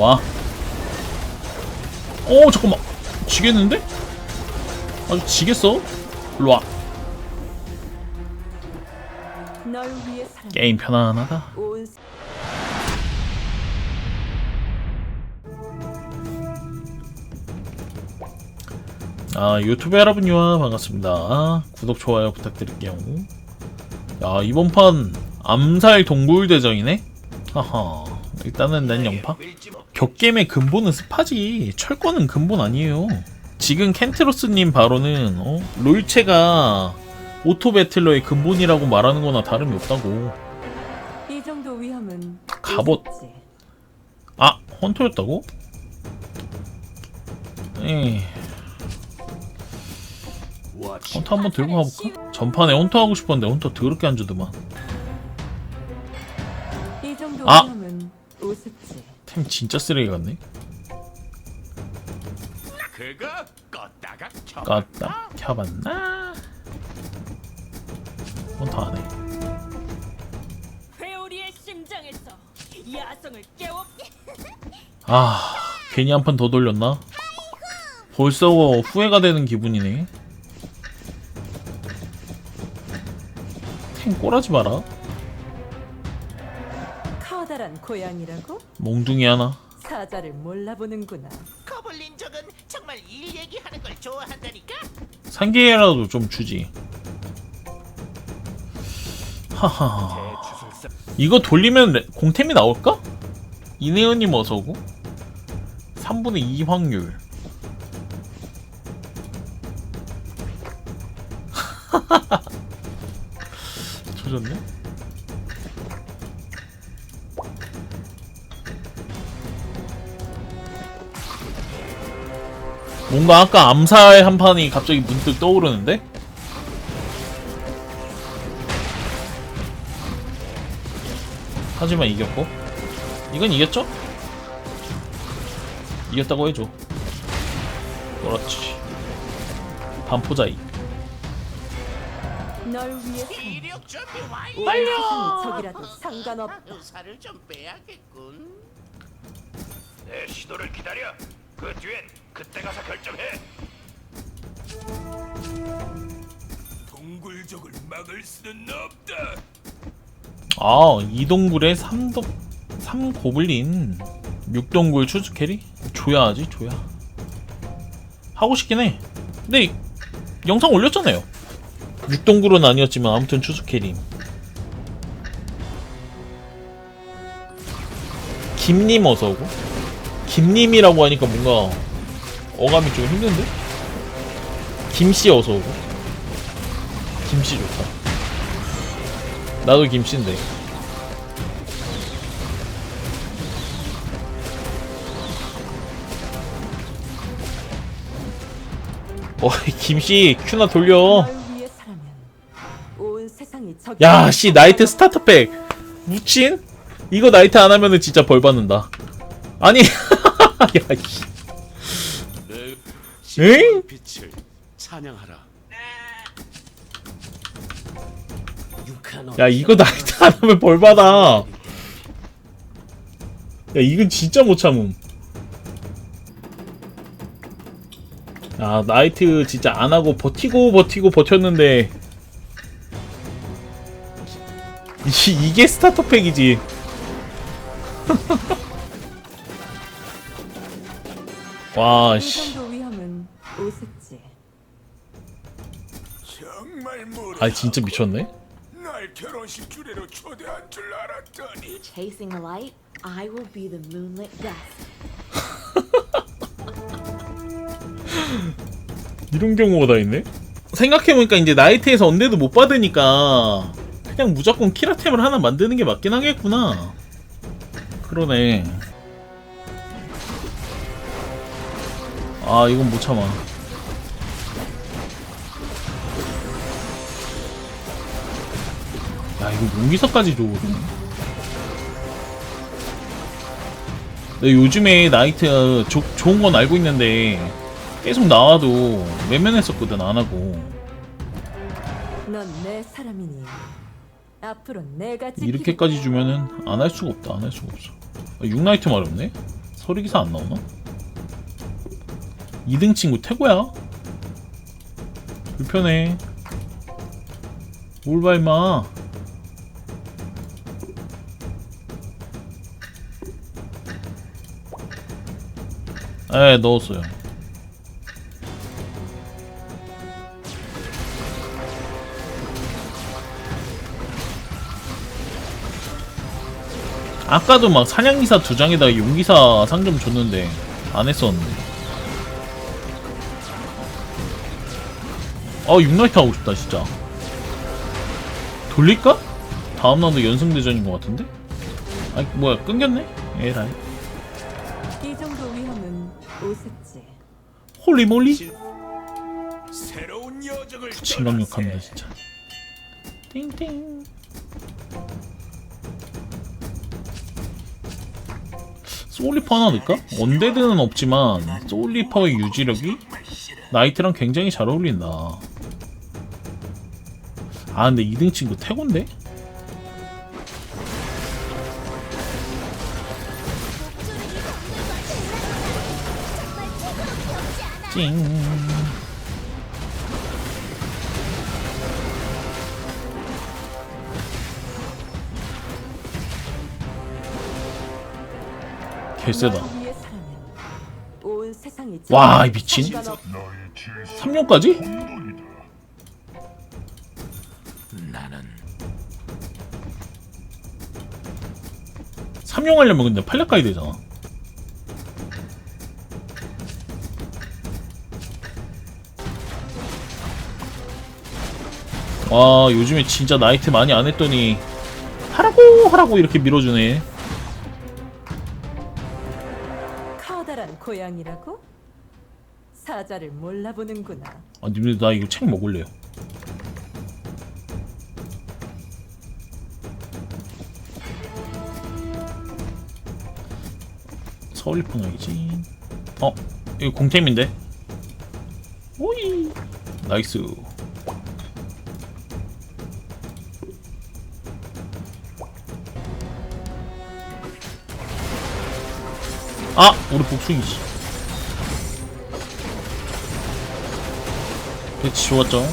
와. 어 잠깐만. 지겠는데? 아주 지겠어? 일로 와. 게임 편안하다. 온아 유튜브 여러분요 반갑습니다. 구독 좋아요 부탁드릴게요. 야 이번 판 암살 동굴 대전이네. 하하. 일단은 난 영파. 격겜의 근본은 스파지. 철권은 근본 아니에요. 지금 켄트로스님 바로는 어? 롤체가 오토 배틀러의 근본이라고 말하는 거나 다름이 없다고. 이 정도 위험은 갑옷. 아 헌터였다고? 에이. 헌터 한번 들고 가볼까? 전판에 헌터 하고 싶었는데 헌터 더럽게 안 주더만. 아! 템 진짜 쓰레기 같네. 그거 껐다가 켜. 껐다 켜봤나? 안 해. 회오리의 심장에서 야성을 깨웠게 아 괜히 한 판 더 돌렸나? 벌써 후회가 되는 기분이네. 템 꼬라지 마라. 고양이라고 몽둥이 하나. 사자를 몰라보는구나. 거블린 적은 정말 일 얘기하는 걸 좋아한다니까. 상계라도 좀 주지. 하하. 이거 돌리면 레- 공템이 나올까? 이내은님 어서오고 3분의 2 확률 조졌네? 뭔가 아까 암살 한 판이 갑자기 문득 떠오르는데? 하지만 이겼고 이건 이겼죠? 이겼다고 해줘 그렇지 반포자이 널 위해 이력 준비 완료. 온 세상이 적이라도 상관없다. 살을 좀 빼야겠군. 내 시도를 기다려. 그 뒤엔 그때 가서 결정해. 동굴족을 막을 수는 없다. 아 이동굴에 3동 3고블린 6동굴 추주 캐리? 줘야지 줘야 하고 싶긴 해 근데 이- 영상 올렸잖아요 6동굴은 아니었지만 아무튼 추수 캐리 김님 어서 오고 김님이라고 하니까 뭔가 어감이 좀 힘든데? 김씨 어서 오고 김씨 좋다 나도 김씨인데 어이 김씨 큐나 돌려 적. 야씨 나이트 스타터팩 무친? 이거 나이트 안 하면은 진짜 벌 받는다 아니 야 씨 응? 빛을 찬양하라. 야 이거 나이트 안 하면 벌 받아. 야 이건 진짜 못 참음. 야 나이트 진짜 안 하고 버티고 버티고 버텼는데. 이, 이게 스타터 팩이지. 이 와씨 우습지. 정말 모르. 아 진짜 미쳤네 날 결혼식 주례로 초대한 줄 알았더니 Chasing a light, I will be the moonlit dust. 이런 경우가 다 있네 생각해보니까 이제 나이트에서 언데도 못 받으니까 그냥 무조건 키라템을 하나 만드는 게 맞긴 하겠구나 그러네 아 이건 못 참아 이거 용기사까지 줘내 요즘에 나이트 조, 좋은 건 알고 있는데 계속 나와도 외면했었거든 안 하고. 넌 내 사람이니. 앞으로 내가. 이렇게까지 주면은 안 할 수가 없다 안 할 수가 없어. 아, 6나이트 말없네? 소리기사 안 나오나? 2등 친구 태고야? 불편해. 뭘봐 임마 에 넣었어요 아까도 막 사냥기사 두 장에다가 용기사 상점 줬는데 안 했었는데 아 6나이트 하고 싶다 진짜 돌릴까? 다음 라운드 연승대전인 것 같은데? 아니 뭐야 끊겼네? 에라이 우습지. 홀리몰리 새로운 여정을 진강력합니다 진짜 띵띵 소울리퍼 하나 넣을까? 언데드는 없지만 소울리퍼의 유지력이 나이트랑 굉장히 잘 어울린다 아 근데 2등 친구 태곤데? 찡 개쎄다 와, 이 미친. 상관없- 3년까지? 나는 3용 하려면 근데 8렙 가야 되잖아 와 요즘에 진짜 나이트 많이 안 했더니 하라고 하라고 이렇게 밀어주네. 커다란 고양이라고? 사자를 몰라보는구나. 아 님들 나 이거 책 먹을래요. 알겠지. 어 이거 공템인데? 오이! 나이스 아 우리 복숭이 씨. 배치 좋았죠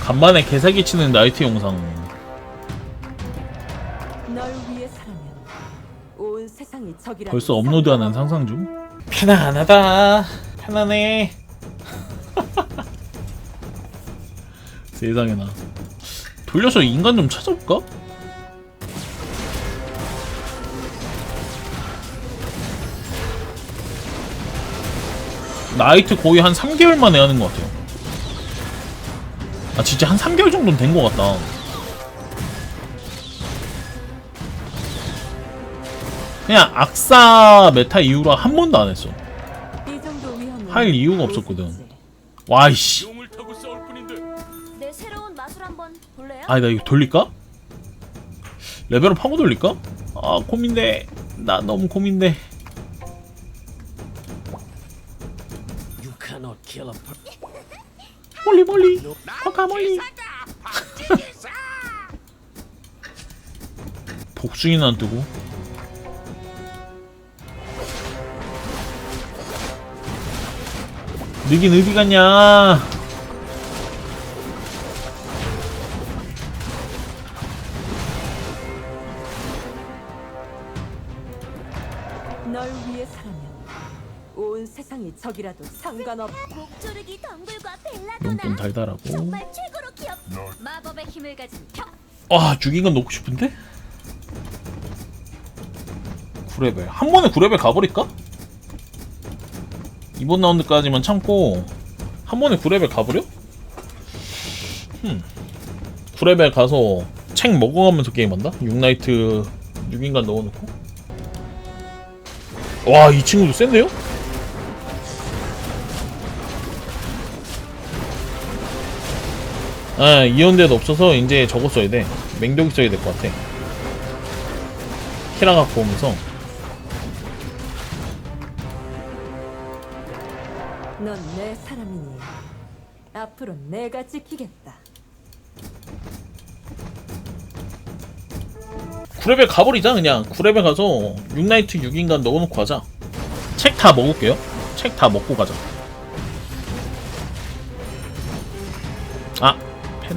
간만에 개사기 치는 나이트 영상. 벌써 업로드하는 상상 중. 편안하다. 편안해. 세상에나 돌려서 인간 좀 찾아볼까? 나이트 거의 한 3개월 만에 하는 것 같아요. 아 진짜 한 3개월 정도는 된 것 같다. 그냥 악사 메타 이후로 한 번도 안 했어. 할 이유가 없었거든. 와이씨 아니 나 이거 돌릴까? 레벨업 하고 돌릴까? 아 고민돼. 나 너무 고민돼. 멀리 멀리. 퍼가 멀리. 복숭이는 안 뜨고. 느긴 어디 갔냐 상관없다. 목조르기 덩굴과 용돈 벨라도나 달달하고 정말 최고로 귀엽. 마법의 힘을 가진 격. 와 죽인 건 놓고 싶은데? 9레벨 한 번에 9레벨 가버릴까? 이번 라운드까지만 참고 한 번에 9레벨 가버려? 흠 9레벨 가서 책 먹어가면서 게임한다? 6나이트 6인간 넣어놓고 와 이 친구도 센데요? 아 이온데도 없어서 이제 저거 써야 돼. 맹독이 써야 될 것 같아. 키라 갖고 오면서. 넌 내 사람이니. 앞으로 내가 지키겠다. 구레벨 가버리자 그냥. 구레벨 가서 육나이트 6인간 넣어놓고 하자. 책 다 먹을게요. 책 다 먹고 가자.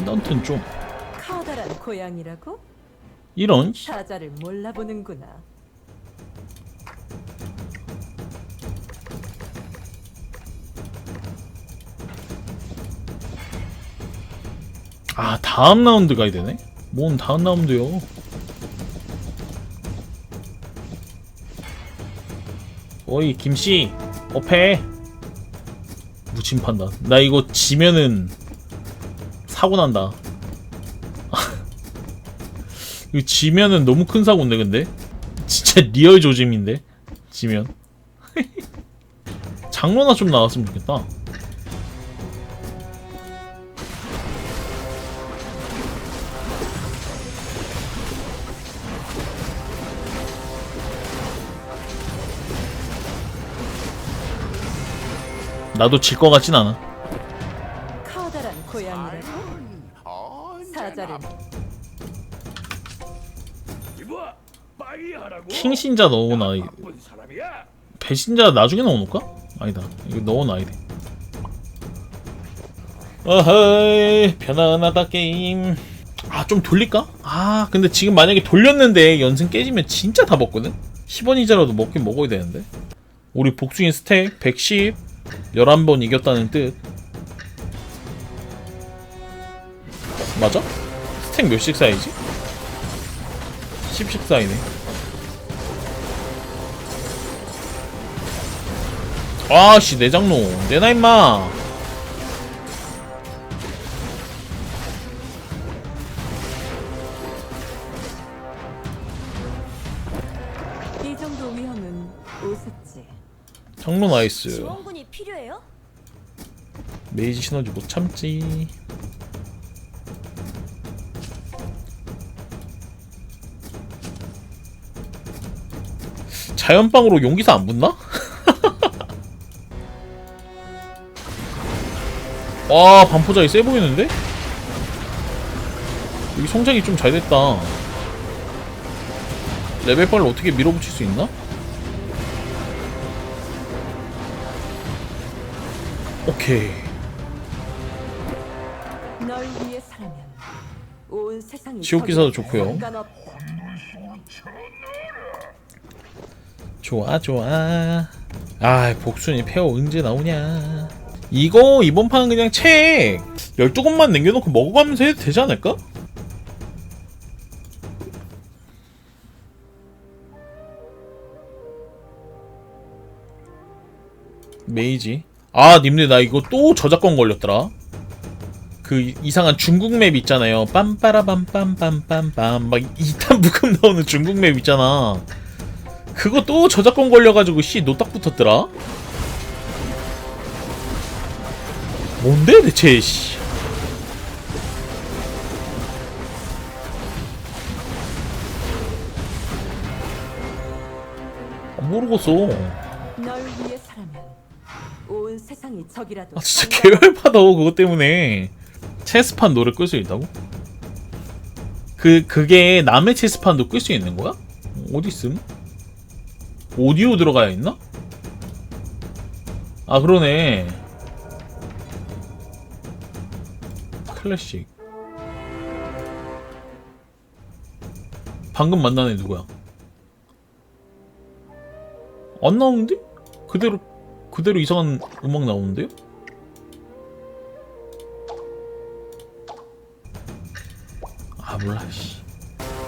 펜던트는 좀. 커다란 고양이라고? 이런 사자를 몰라보는구나. 아 다음 라운드 가야 되네? 뭔 다음 라운드요? 어이 김씨 어패 무침 판단 나 이거 지면은 사고 난다. 이거 지면은 너무 큰 사고인데 근데? 진짜 리얼 조짐인데? 지면? 장로나 좀 나왔으면 좋겠다. 나도 질 것 같진 않아 킹신자 넣어놔 이- 바쁜 사람이야. 배신자 나중에 넣어놓을까? 아니다 이거 넣어놔야 돼 어허이 편안하다 게임 아 좀 돌릴까? 아 근데 지금 만약에 돌렸는데 연승 깨지면 진짜 다 먹거든? 10원 이자라도 먹긴 먹어야 되는데 우리 복수인 스택 110 11번 이겼다는 뜻 맞아? 스택 몇씩 쌓이지? 10씩 쌓이네 아씨 내장로 내놔 임마 이 정도 위험은 우습지. 장로 나이스 지원군이 필요해요? 메이지 시너지 못 참지 자연빵으로 용기사 안 붙나? 와 반포자기 세 보이는데? 여기 성장이 좀 잘 됐다 레벨빨을 어떻게 밀어붙일 수 있나? 오케이 널 위해서라면 온 세상이 지옥 기사도 저기라도 좋고요. 좋아 좋아 아 복순이 페어 언제 나오냐 이거 이번 판은 그냥 책 12권만 남겨놓고 먹어가면서 해도 되지 않을까? 메이지. 아 님들 나 이거 또 저작권 걸렸더라. 그 이- 이상한 중국 맵 있잖아요. 빰빠라밤빰빰빰빰. 막 2탄 부금 나오는 중국 맵 있잖아. 그거 또 저작권 걸려가지고 씨 노딱 붙었더라. 뭔데 대체 씨. 아, 모르겠어. 널 위해서라면 온 세상이 적이라도 아 진짜. 개열받아 그것 때문에 체스판 노래 끌 수 있다고? 그 그게 남의 체스판도 끌 수 있는 거야? 어디 있음? 오디오 들어가야 있나? 아 그러네. 클래식. 방금 만난 애 누구야? 안 나오는데? 그대로 그대로 이상한 음악 나오는데요? 아 몰라 씨.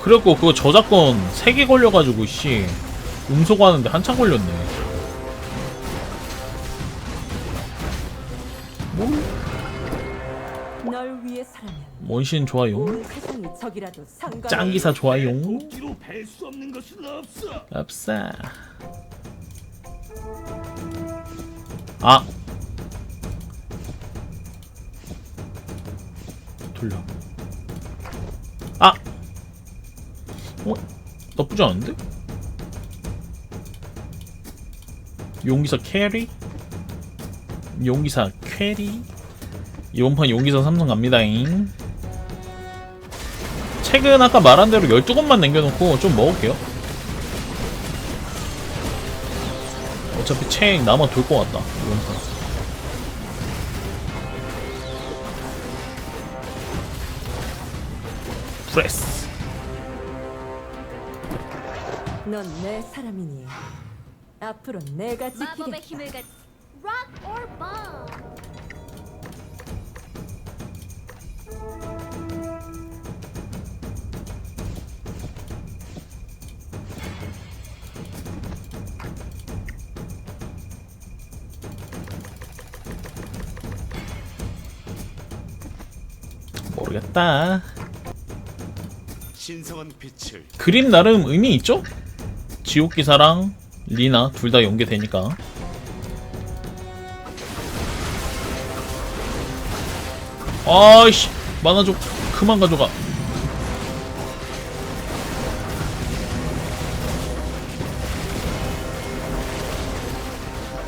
그래갖고 그거 저작권 3개 걸려가지고 씨 음소거하는데 한참 걸렸네 원신 좋아요. 짱기사 좋아요 없어. 없어 아 돌려 아 어? 나쁘지 않은데? 용기사 캐리? 용기사 캐리? 이번 판 용기사 삼성 갑니다잉 책은 아까 말한 대로 12권만 남겨놓고 좀 먹을게요. 어차피 책 남아 돌 것 같다. 이번 판. 프레스. 넌 내 사람이니 앞으로 내가 마법의 지키겠다. 힘을 가진 Rock or Bomb. 모르겠다. 신성한 빛을 그림 나름 의미 있죠? 지옥 기사랑 리나 둘 다 연계되니까. 아이씨 만화 좀 그만 가져가.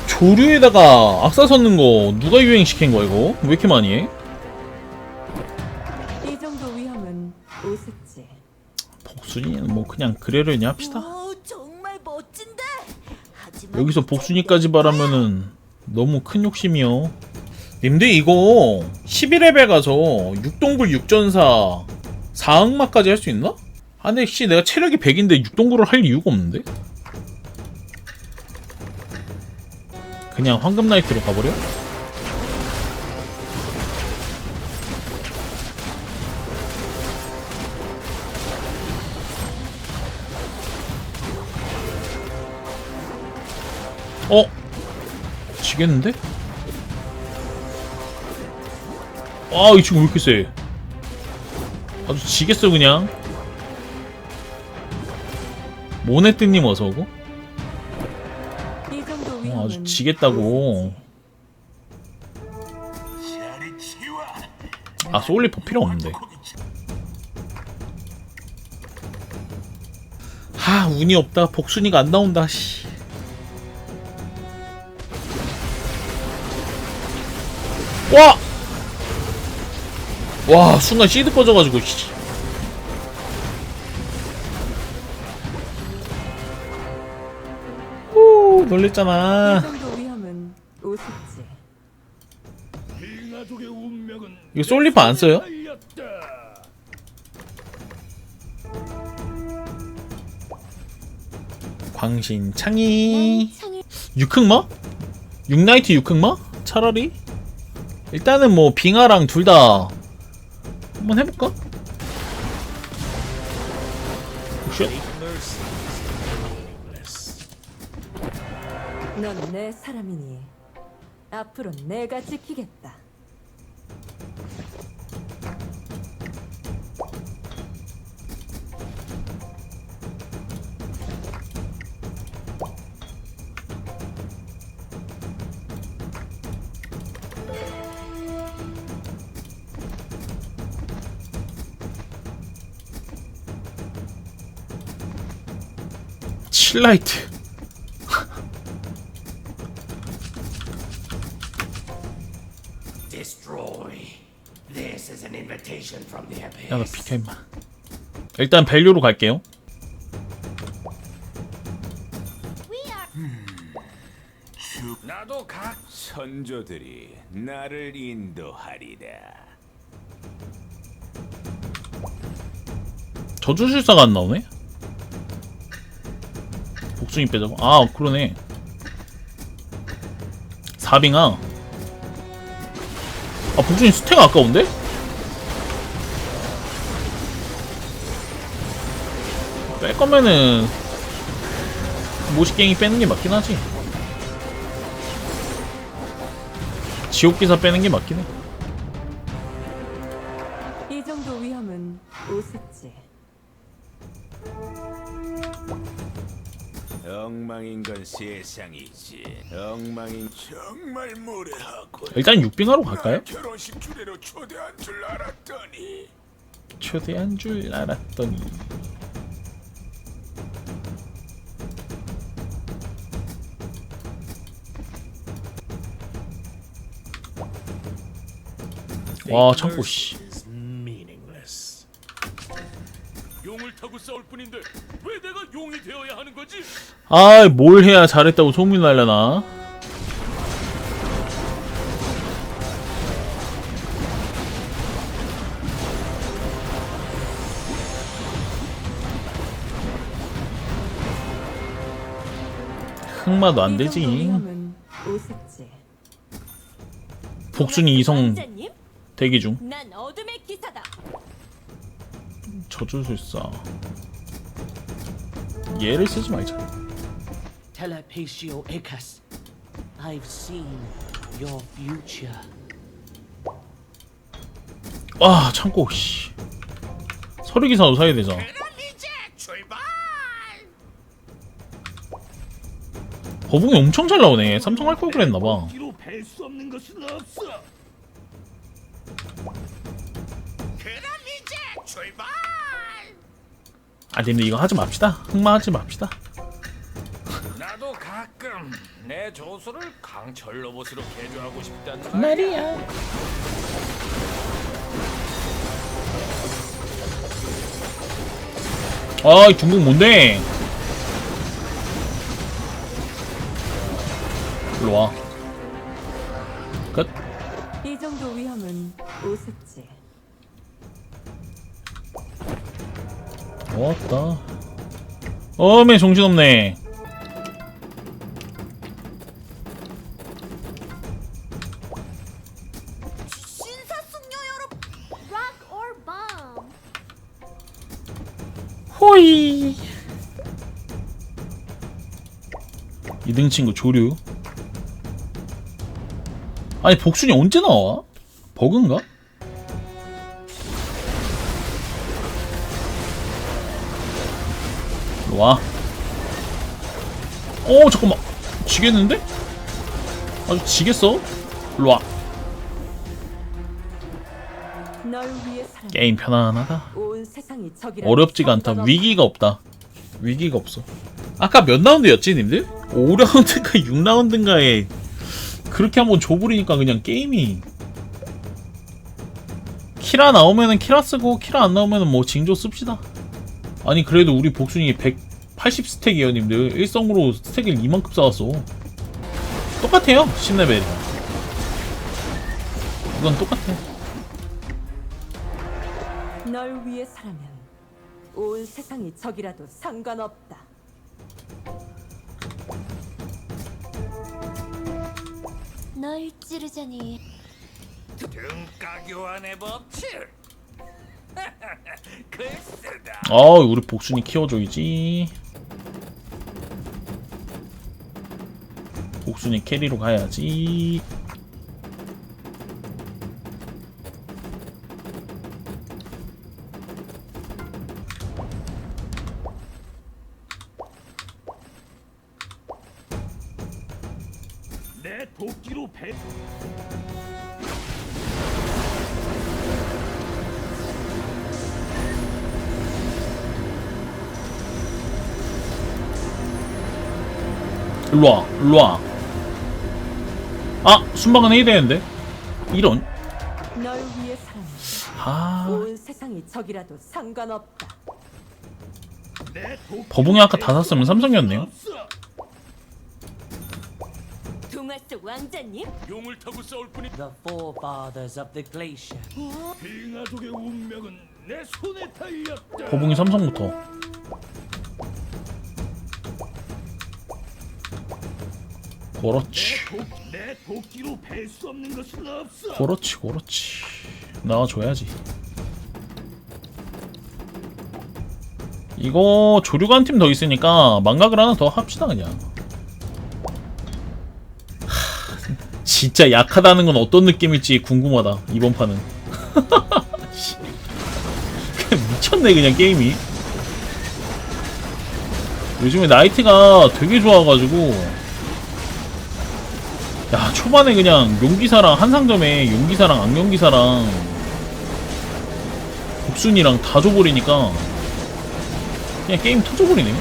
조류에다가 악사 섞는 거 누가 유행시킨 거야 이거? 왜 이렇게 많이 해? 뭐 그냥 그래려니 합시다. 오, 정말 멋진데. 하지만 여기서 복순이까지 바라면은 너무 큰 욕심이요. 님들 이거 11레벨 가서 6동굴 6전사 4악마까지 할 수 있나? 아 근데 씨 내가 체력이 100인데 6동굴을 할 이유가 없는데? 그냥 황금 나이트로 가버려? 어? 지겠는데? 아, 이 친구 왜 이렇게 세? 아주 지겠어, 그냥. 모네뜨님 어서오고? 어, 아주 지겠다고. 아, 소울리퍼 필요 없는데. 하, 운이 없다. 복순이가 안 나온다, 씨. 와! 와, 순간 시드 꺼져가지고, 씨. 오, 이 놀랬잖아. 이거 솔리퍼 안 써요? 달렸다. 광신 창이. 창이 육흑마? 육나이트 육흑마? 차라리? 일단은 뭐 빙하랑 둘 다 한번 해볼까? 쉣. 넌 내 사람이니 앞으로 내가 지키겠다. 칠라이트 Destroy. This is an invitation from the abyss. 야너 비켜 임마 일단 밸류로 갈게요 나도 각 선조들이 나를 인도하리라. 저주술사가 안 나오네? 복숭이 빼자고 아 그러네. 사빙아. 아 복숭이 스택 아까운데? 뺄 거면은 모시갱이 빼는 게 맞긴 하지. 지옥기사 빼는 게 맞긴 해 엉망인 건 세상이지. 엉망인 정말 무례하고. 일단 육빙하러 갈까요? 결혼식 주례로 초대한 줄 알았더니. 초대한 줄 알았더니 와 창고 씨 뿐인데 왜 내가 용이 되어야 하는 거지? 아, 뭘 해야 잘했다고 소문이 날려나? 흑마도 안 되지. 복순이 이성 왕자님, 대기 중. 난 기사다. 져줄 수 있어. 얘를 쓰지 말자. Telepatio Icus. I've seen your future. 아, 참고, 씨. 서류 기사도 사야 되잖아. 거북이 엄청 잘 나오네. 삼성 할 걸 그랬나봐. 뒤로 뵐수 없는 것은 없어. 그럼 이제 출발. 아, 근데 이거 하지 맙시다. 흑마 하지 맙시다. 나도 가끔 내 조수를 강철 로봇으로 개조하고 싶단 말이야. 아, 이 중국 뭔데? 일로 와. 끝. 이 정도 위험은 우습지. 왔다. 어메 정신없네. 신사숙녀 여러분. Rock or bomb. 호이. 2등 친구 조류. 아니 복순이 언제 나와? 버그인가? 와. 어 잠깐만. 지겠는데? 아주 지겠어? 일로 와. 널 위해 살아. 게임 편안하다. 어렵지가 않다. 위기가 없다. 위기가 없어. 아까 몇 라운드였지, 님들? 5라운드인가 6라운드인가에 그렇게 한번 줘버리니까 그냥 게임이 키라 나오면은 키라 쓰고 키라 안 나오면은 뭐 징조 씁시다. 아니 그래도 우리 복순이 180 스택이에요, 님들. 일성으로 스택을 이만큼 쌓았어. 똑같아요, 10레벨이랑. 이건 똑같아. 널 위해 살아면 온 세상이 적이라도 상관없다. 널 찌르자니. 등가 교환의 법칙. 아, 우리 복순이 키워줘야지. 복순이 캐리로 가야지. 일로와, 일로와. 아, 순방은 해야 되는데. 이런. 널 위해 살아면 아, 온 세상이 적이라도 상관없다. 버붕이 아까 벨다 샀으면 삼성이었네요. 동화 속 왕자님, 용을 타고 싸울 뿐이. The forefathers of the glacier. 빙하족의 운명은 내 손에 달렸다. 버붕이 삼성부터. 그렇지. 도, 내 도끼로 뵐수 없는 것은 없어. 그렇지, 그렇지. 나와줘야지. 이거 조류가 한 팀 더 있으니까 망각을 하나 더 합시다 그냥. 하, 진짜 약하다는 건 어떤 느낌일지 궁금하다 이번 판은. 미쳤네 그냥 게임이. 요즘에 나이트가 되게 좋아가지고 야 초반에 그냥 용기사랑 한상점에 용기사랑 악용기사랑 복순이랑 다 줘버리니까 그냥 게임 터져버리네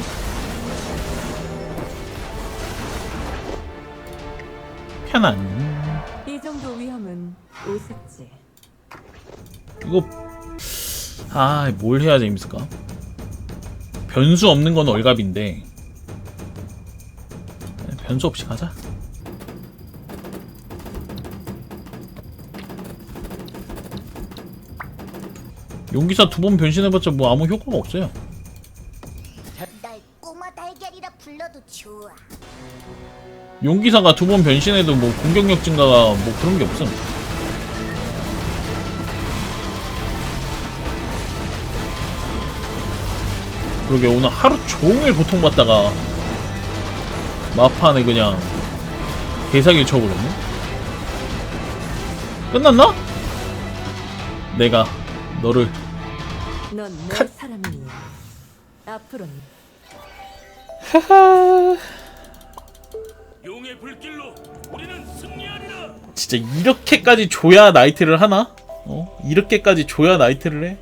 편안 이 정도 위험은 우습지. 이거 아 뭘 해야 재밌을까 변수 없는 건 얼갑인데 변수 없이 가자. 용기사 두 번 변신해봤자 뭐 아무 효과가 없어요. 날 꼬마 달걀이라 불러도 좋아. 용기사가 두 번 변신해도 뭐 공격력 증가가 뭐 그런 게 없음. 그러게 오늘 하루 종일 고통받다가 마판에 그냥 개사기를 쳐버렸네. 끝났나? 내가 너를 넌 내 사람이니. 앞으로 용의 불길로 우리는 승리하리라. 진짜 이렇게까지 줘야 나이트를 하나? 어? 이렇게까지 줘야 나이트를 해?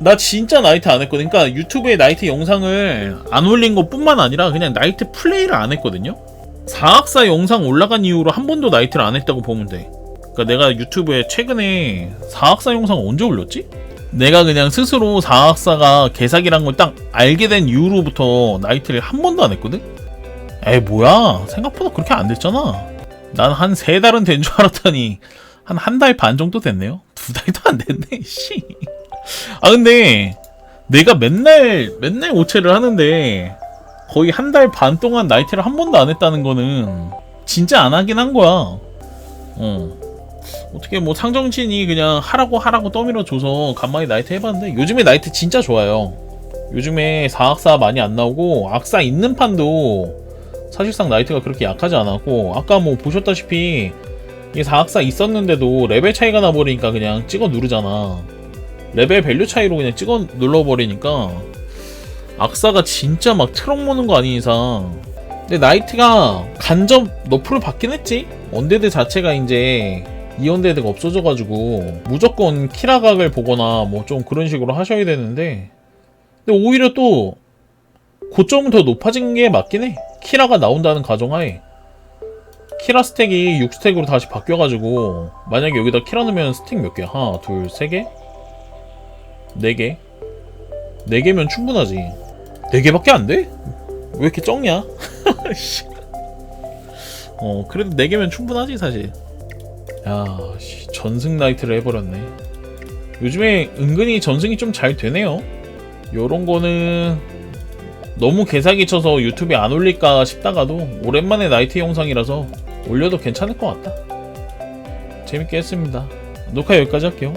나 진짜 나이트 안 했거든. 그러니까 유튜브에 나이트 영상을 안 올린 것 뿐만 아니라 그냥 나이트 플레이를 안 했거든요. 4학사 영상 올라간 이후로 한 번도 나이트를 안 했다고 보면 돼. 그러니까 내가 유튜브에 최근에 4학사 영상 언제 올렸지? 내가 그냥 스스로 4학사가 개사기란 걸 딱 알게 된 이후로부터 나이트를 한 번도 안 했거든? 에이 뭐야 생각보다 그렇게 안 됐잖아 난 한 세 달은 된 줄 알았더니 한 한 달 반 정도 됐네요. 두 달도 안 됐네. 씨. 아 근데 내가 맨날 맨날 오체를 하는데 거의 한 달 반 동안 나이트를 한 번도 안 했다는 거는 진짜 안 하긴 한 거야. 어. 어떻게 뭐 상정신이 그냥 하라고 하라고 떠밀어 줘서 간만에 나이트 해봤는데 요즘에 나이트 진짜 좋아요. 요즘에 4악사 많이 안 나오고 악사 있는 판도 사실상 나이트가 그렇게 약하지 않았고 아까 뭐 보셨다시피 이게 4학사 있었는데도 레벨 차이가 나버리니까 그냥 찍어 누르잖아. 레벨 밸류 차이로 그냥 찍어 눌러버리니까 악사가 진짜 막 트럭 모는 거 아닌 이상. 근데 나이트가 간접 너프를 받긴 했지. 언데드 자체가 이제 이언데드가 없어져가지고 무조건 키라각을 보거나 뭐 좀 그런 식으로 하셔야 되는데 근데 오히려 또 고점은 더 높아진 게 맞긴 해. 키라가 나온다는 가정하에. 키라 스택이 6스택으로 다시 바뀌어가지고, 만약에 여기다 키라 넣으면 스택 몇 개야? 하나, 둘, 세 개? 네 개? 네 개면 충분하지. 네 개밖에 안 돼? 왜 이렇게 적냐? 씨. 어, 그래도 네 개면 충분하지, 사실. 야, 씨, 전승 나이트를 해버렸네. 요즘에 은근히 전승이 좀 잘 되네요. 요런 거는 너무 개사기 쳐서 유튜브에 안 올릴까 싶다가도 오랜만에 나이트 영상이라서 올려도 괜찮을 것 같다. 재밌게 했습니다. 녹화 여기까지 할게요.